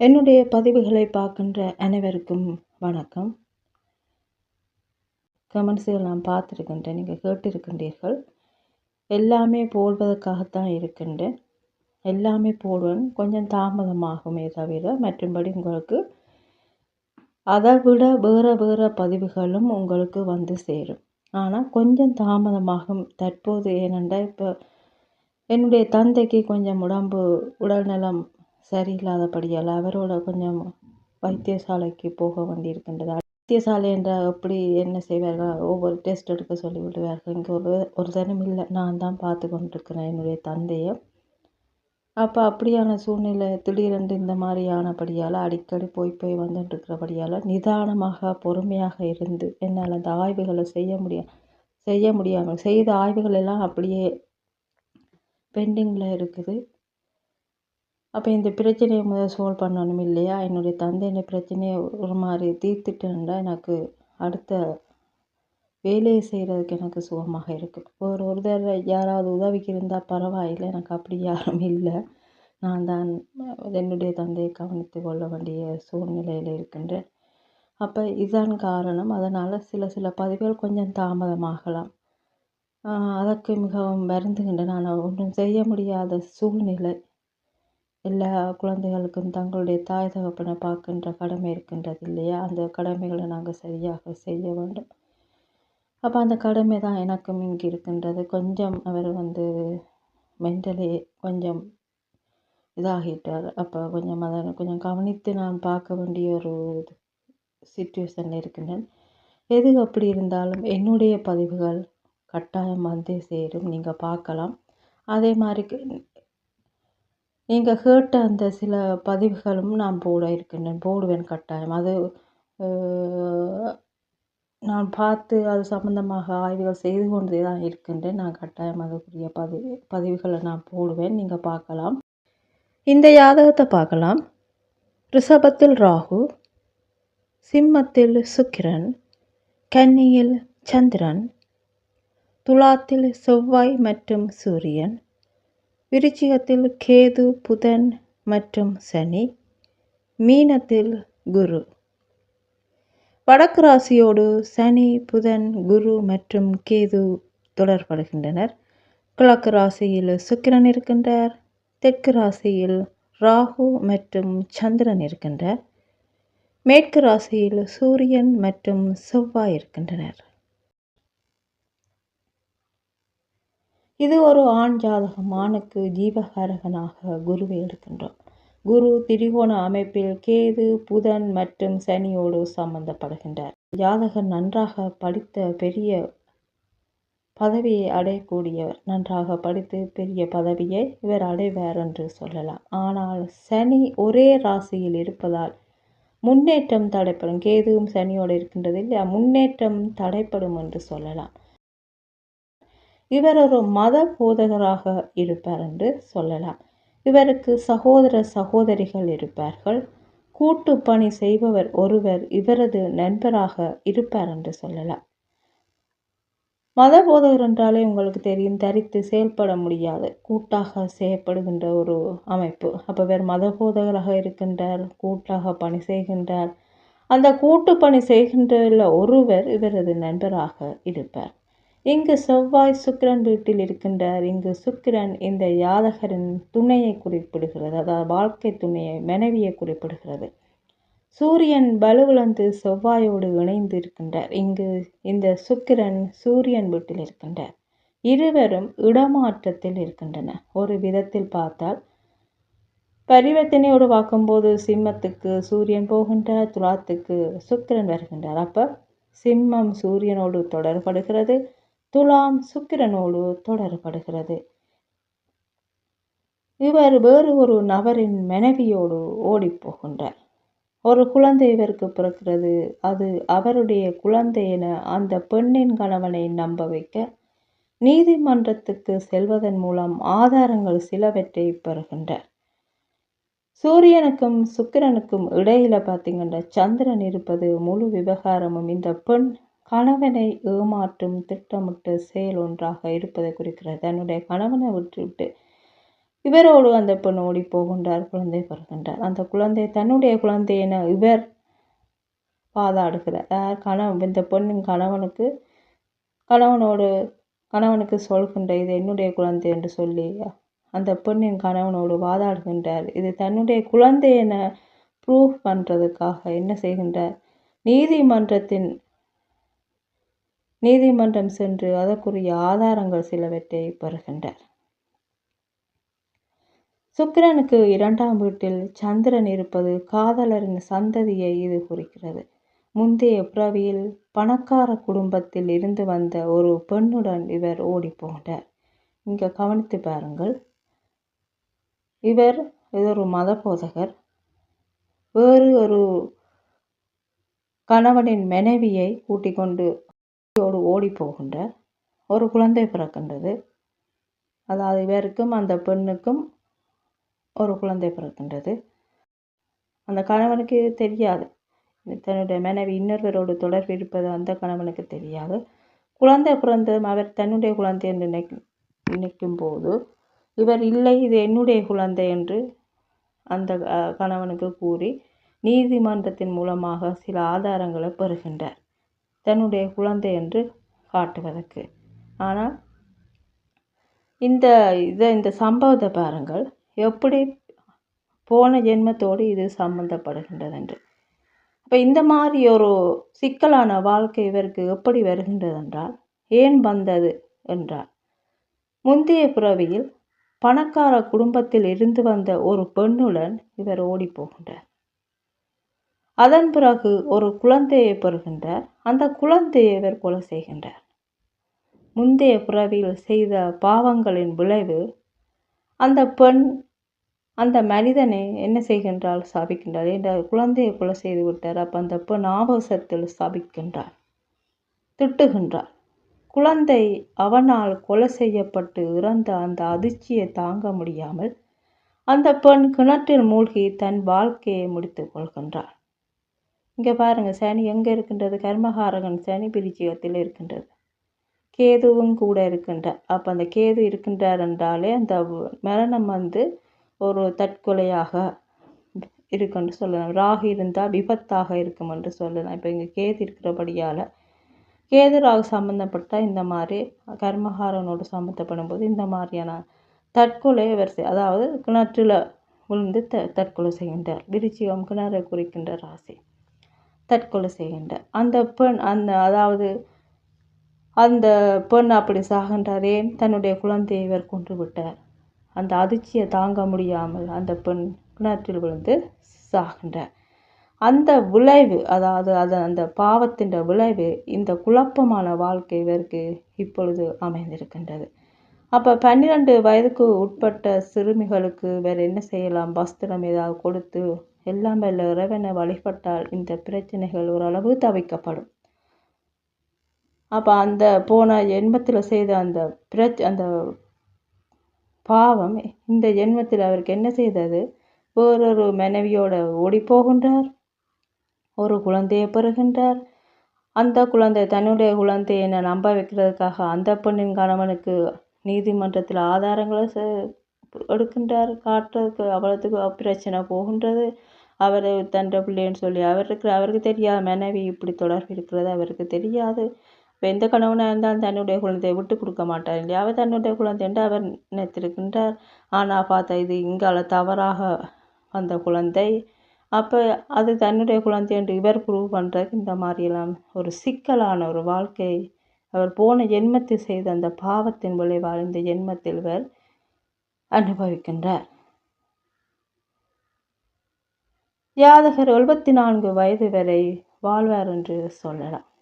என்னுடைய பதிவுகளை பார்க்கின்ற அனைவருக்கும் வணக்கம். கமெண்ட்ஸுகள் நான் பார்த்துருக்கின்றேன். நீங்கள் கேட்டிருக்கின்றீர்கள். எல்லாமே போடுவதற்காகத்தான் இருக்கின்றேன். எல்லாமே போடுவேன். கொஞ்சம் தாமதமாகுமே தவிர மற்றும்படி உங்களுக்கு அதை விட வேறு வேறு பதிவுகளும் உங்களுக்கு வந்து சேரும். ஆனால் கொஞ்சம் தாமதமாகும். தற்போது ஏனென்றால் இப்போ என்னுடைய தந்தைக்கு கொஞ்சம் உடம்பு உடல்நலம் சரியில்லாதபடியால் அவரோட கொஞ்சம் வைத்தியசாலைக்கு போக வேண்டியிருக்கின்றது. வைத்தியசாலை என்றால் எப்படி என்ன செய்வார்கள்? ஒவ்வொரு டெஸ்ட் எடுக்க சொல்லி விடுவார்கள் இங்கே ஒரு ஒரு தினம் இல்லை நான் தான் பார்த்து கொண்டிருக்கிறேன் என்னுடைய தந்தையை. அப்போ அப்படியான சூழ்நிலை திடீரென்று இந்த மாதிரியானபடியால் அடிக்கடி போய் போய் வந்துட்டுருக்கிறபடியால் நிதானமாக பொறுமையாக இருந்து என்னால் அந்த ஆய்வுகளை செய்ய முடியும் செய்ய முடியாமல் செய்த ஆய்வுகள் எல்லாம் அப்படியே பெண்டிங்கில் இருக்குது. அப்போ இந்த பிரச்சனையை முதல் சால்வ் பண்ணணும் இல்லையா? என்னுடைய தந்தையின் பிரச்சனையை ஒரு மாதிரி தீர்த்துட்டேன்டா எனக்கு அடுத்த வேலையை செய்கிறதுக்கு எனக்கு சுகமாக இருக்குது ஒரு ஒரு தடவை யாராவது உதவிக்கு இருந்தால் பரவாயில்லை. எனக்கு அப்படி யாரும் இல்லை. நான் தான் என்னுடைய தந்தையை கவனித்து கொள்ள வேண்டிய சூழ்நிலையில் இருக்கின்றேன். அப்போ இதுதான் காரணம். அதனால் சில சில பதிவுகள் கொஞ்சம் தாமதமாகலாம். அதற்கு மிகவும் வருந்துகின்றேன். நான் ஒன்றும் செய்ய முடியாத சூழ்நிலை. எல்லா குழந்தைகளுக்கும் தங்களுடைய தாய் தகப்பனை பார்க்கின்ற கடமை இருக்கின்றது இல்லையா? அந்த கடமைகளை நாங்கள் சரியாக செய்ய வேண்டும். அப்போ அந்த கடமை தான் எனக்கும் இங்கே இருக்கின்றது. கொஞ்சம் அவர் வந்து மென்டலி கொஞ்சம் இதாகிட்டார். அப்போ கொஞ்சம் அதை கொஞ்சம் கவனித்து நான் பார்க்க வேண்டிய ஒரு சுச்சுவேஷனில் இருக்கின்றேன். எது அப்படி இருந்தாலும் என்னுடைய பதிவுகள் கட்டாயம் வந்து சேரும். நீங்கள் பார்க்கலாம். அதே மாதிரி நீங்கள் கேட்ட அந்த சில பதிவுகளும் நான் போட இருக்கின்றேன். போடுவேன் கட்டாயம். அது நான் பார்த்து அது சம்மந்தமாக ஆய்வுகள் செய்து கொண்டே தான் இருக்கின்றேன். நான் கட்டாயம் அதுக்குரிய பதிவு பதிவுகளை நான் போடுவேன். நீங்கள் பார்க்கலாம். இந்த யாதகத்தை பார்க்கலாம். ரிஷபத்தில் ராகு சிம்மத்தில் சுக்கிரன் கன்னியில் சந்திரன் துலாத்தில் செவ்வாய் மற்றும் சூரியன் விருச்சிகத்தில் கேது புதன் மற்றும் சனி. மீனத்தில் குரு. வடக்கு ராசியோடு சனி புதன் குரு மற்றும் கேது தொடர்படுகின்றனர். கிழக்கு ராசியில் சுக்கிரன் இருக்கின்றார். தெற்கு ராசியில் ராகு மற்றும் சந்திரன் இருக்கின்றார். மேற்கு ராசியில் சூரியன் மற்றும் செவ்வாய் இருக்கின்றனர். இது ஒரு ஆண் ஜாதகம். ஆணுக்கு ஜீவகாரகனாக குருவை எடுக்கின்றோம் குரு திரிகோண அமைப்பில் கேது புதன் மற்றும் சனியோடு சம்பந்தப்படுகின்றார். ஜாதகர் நன்றாக படித்த பெரிய பதவியை அடையக்கூடியவர். நன்றாக படித்து பெரிய பதவியை இவர் அடைவார் என்று சொல்லலாம். ஆனால் சனி ஒரே ராசியில் இருப்பதால் முன்னேற்றம் தடைப்படும். கேதுவும் சனியோடு இருக்கின்றது இல்லையா? முன்னேற்றம் தடைப்படும் என்று சொல்லலாம். இவர் ஒரு மத போதகராக இருப்பார் என்று சொல்லலாம். இவருக்கு சகோதர சகோதரிகள் இருப்பார்கள். கூட்டு பணி செய்பவர் ஒருவர் இவரது நண்பராக இருப்பார் என்று சொல்லலாம். மத போதகர் என்றாலே உங்களுக்கு தெரியும் தரித்து செயல்பட முடியாது. கூட்டாக செய்யப்படுகின்ற ஒரு அமைப்பு. அப்போ வேறு மத போதகராக இருக்கின்றார் கூட்டாக பணி செய்கின்றார். அந்த கூட்டு பணி செய்கின்ற ஒருவர் இவரது நண்பராக இருப்பார். இங்கு செவ்வாய் சுக்கிரன் வீட்டில் இருக்கின்றார். இங்கு சுக்கிரன் இந்த யாதகரின் துணையை குறிப்பிடுகிறது. அதாவது வாழ்க்கை துணையை மனைவியை குறிப்பிடுகிறது. சூரியன் பலுவிழந்து செவ்வாயோடு இணைந்து இருக்கின்றார். இங்கு இந்த சுக்கிரன் சூரியன் வீட்டில் இருக்கின்றார். இருவரும் இடமாற்றத்தில் இருக்கின்றன ஒரு விதத்தில் பார்த்தால் பரிவர்த்தனையோடு பார்க்கும்போது சிம்மத்துக்கு சூரியன் போகின்றார் துலாத்துக்கு சுக்கிரன் வருகின்றார். அப்போ சிம்மம் சூரியனோடு தொடர்படுகிறது துலாம் சுக்கிரனோடு தொடரப்படுகிறது இவர் வேறு ஒரு நபரின் மனைவியோடு ஓடிப்போகின்றார் ஒரு குழந்தை இவருக்கு பிறக்கிறது. அது அவருடைய குழந்தை என அந்த பெண்ணின் கணவனை நம்ப வைக்க நீதிமன்றத்துக்கு செல்வதன் மூலம் ஆதாரங்கள் சிலவற்றை பெறுகின்றார். சூரியனுக்கும் சுக்கிரனுக்கும் இடையில பார்த்தீங்கன்னா சந்திரன் இருப்பது முழு விவகாரமும். இந்த பெண் கணவனை ஏமாற்றும் திட்டமிட்ட செயல் ஒன்றாக இருப்பதை குறிக்கிறது. தன்னுடைய கணவனை விட்டுவிட்டு இவரோடு அந்த பெண் ஓடி போகின்றார் குழந்தை பிறகின்றார். அந்த குழந்தை தன்னுடைய குழந்தையின இவர் வாதாடுகிறார் யார்? கணவன். இந்த பெண்ணின் கணவனுக்கு கணவனோடு கணவனுக்கு சொல்கின்ற இது என்னுடைய குழந்தை என்று சொல்லி அந்த பெண்ணின் கணவனோடு வாதாடுகின்றார். இது தன்னுடைய குழந்தை என ப்ரூவ் பண்ணுறதுக்காக என்ன செய்கின்றார்? நீதிமன்றத்தின் நீதிமன்றம் சென்று அதற்குரிய ஆதாரங்கள் சிலவற்றை பெறுகின்றார். சுக்கிரனுக்கு இரண்டாம் வீட்டில் சந்திரன் இருப்பது காதலரின் சந்ததியை இது குறிக்கிறது. முந்தைய பிறவியில் பணக்கார குடும்பத்தில் இருந்து வந்த ஒரு பெண்ணுடன் இவர் ஓடி போகின்றார் இங்கே கவனித்து பாருங்கள். இவர் இது ஒரு மத போதகர் வேறு ஒரு கணவனின் மனைவியை கூட்டிக் கொண்டு ஓடி போகின்ற ஒரு குழந்தை பிறக்கின்றது. அதாவது இவருக்கும் அந்த பெண்ணுக்கும் ஒரு குழந்தை பிறக்கின்றது. அந்த கணவனுக்கு தெரியாது. தன்னுடைய மனைவி இன்னொருவரோடு தொடர்பு இருப்பது அந்த கணவனுக்கு தெரியாது. குழந்தை பிறந்ததும் அவர் தன்னுடைய குழந்தை என்று நினைக்கும் நினைக்கும் போது இவர் இல்லை இது என்னுடைய குழந்தை என்று அந்த கணவனுக்கு கூறி நீதிமன்றத்தின் மூலமாக சில ஆதாரங்களை பெறுகின்றார். தன்னுடைய குழந்தை என்று காட்டுவதற்கு. ஆனால் இந்த இதை இந்த சம்பவத்தை பாருங்கள். எப்படி போன ஜென்மத்தோடு இது சம்பந்தப்படுகின்றது என்று இப்போ இந்த மாதிரி ஒரு சிக்கலான வாழ்க்கை இவருக்கு எப்படி வருகின்றது என்றால் ஏன் வந்தது என்றால் முந்தைய பிறவியில் பணக்கார குடும்பத்தில் இருந்து வந்த ஒரு பெண்ணுடன் இவர் ஓடி போகின்றார் அதன் பிறகு ஒரு குழந்தையை பெறுகின்றார் அந்த குழந்தையை இவர் கொலை செய்கின்றார். முந்தைய பிறவியில் செய்த பாவங்களின் விளைவு அந்த பெண் அந்த மனிதனை என்ன செய்கின்றால் சாபிக்கின்றார் என்ற குழந்தையை கொலை செய்து விட்டார் அப்போ அந்த பெண் ஆபாசத்தில் சாபிக்கின்றார் திட்டுகின்றார் குழந்தை அவனால் கொலை செய்யப்பட்டு இறந்த அந்த அதிர்ச்சியை தாங்க முடியாமல் அந்த பெண் கிணற்றில் மூழ்கி தன் வாழ்க்கையை முடித்து கொள்கின்றார் இங்கே பாருங்கள் சனி எங்கே இருக்கின்றது? கர்மகாரகன் சனி பிரிச்சியத்தில் இருக்கின்றது. கேதுவும் கூட இருக்கின்றார். அப்போ அந்த கேது இருக்கின்றார் என்றாலே அந்த மரணம் வந்து ஒரு தற்கொலையாக இருக்குன்னு சொல்லலாம். ராகு இருந்தால் விபத்தாக இருக்கும் என்று சொல்லலாம். இப்போ இங்கே கேது இருக்கிறபடியால் கேது ராகு சம்மந்தப்பட்டால் இந்த மாதிரி கர்மகாரனோடு சம்மந்தப்படும் போது இந்த மாதிரியான தற்கொலை வரிசை அதாவது கிணற்றில் விழுந்து த தற்கொலை செய்கின்றார். விருச்சிகம் கிணறை குறிக்கின்ற ராசி. தற்கொலை செய்கின்ற. அந்த பெண் அந்த அதாவது அந்த பெண் அப்படி சாகின்றாரே தன்னுடைய குழந்தையை இவர் கொன்று விட்டார். அந்த அதிர்ச்சியை தாங்க முடியாமல் அந்த பெண் கிணற்றில் விழுந்து சாகின்றார். அந்த விளைவு அதாவது அது அந்த பாவத்தின் விளைவு இந்த குழப்பமான வாழ்க்கை இவருக்கு இப்பொழுது அமைந்திருக்கின்றது. அப்போ பன்னிரெண்டு வயதுக்கு உட்பட்ட சிறுமிகளுக்கு வேறு என்ன செய்யலாம்? வஸ்திரம் ஏதாவது கொடுத்து எல்லாம் வல்ல இறைவனை வழிபட்டால் இந்த பிரச்சனைகள் ஓரளவு தவிக்கப்படும். அப்போ அந்த போன ஜென்மத்தில் செய்த அந்த பிரச் அந்த பாவம் இந்த ஜென்மத்தில் அவருக்கு என்ன செய்தது? வேறொரு மனைவியோட ஓடி போகின்றார் ஒரு குழந்தையை பெறுகின்றார். அந்த குழந்தை தன்னுடைய குழந்தையை நம்ப வைக்கிறதுக்காக அந்த பெண்ணின் கணவனுக்கு நீதிமன்றத்தில் ஆதாரங்களை எடுக்கின்றார். காட்டுறதுக்கு அவ்வளோத்துக்கு பிரச்சனை போகின்றது. அவர் தன் பிள்ளைன்னு சொல்லி அவருக்கு அவருக்கு தெரியாது மனைவி இப்படி தொடர்பு இருக்கிறது அவருக்கு தெரியாது. இப்போ எந்த கணவனாக இருந்தாலும் தன்னுடைய குழந்தையை விட்டு கொடுக்க மாட்டார் இல்லையா? அவர் தன்னுடைய குழந்தை என்று அவர் நினைத்திருக்கின்றார். ஆனால் பார்த்தா இது இங்கால தவறாக வந்த குழந்தை. அப்போ அது தன்னுடைய குழந்தை என்று இவர் ப்ரூவ் பண்ணுறதுக்கு இந்த மாதிரியெல்லாம் ஒரு சிக்கலான ஒரு வாழ்க்கை. அவர் போன ஜென்மத்தில் செய்த அந்த பாவத்தின் விளைவால் இந்த ஜென்மத்தில் இவர் அனுபவிக்கின்றார். ஜாதகர் எழுபத்தி நான்கு வயது வரை வாழ்வார் என்று சொல்லலாம்.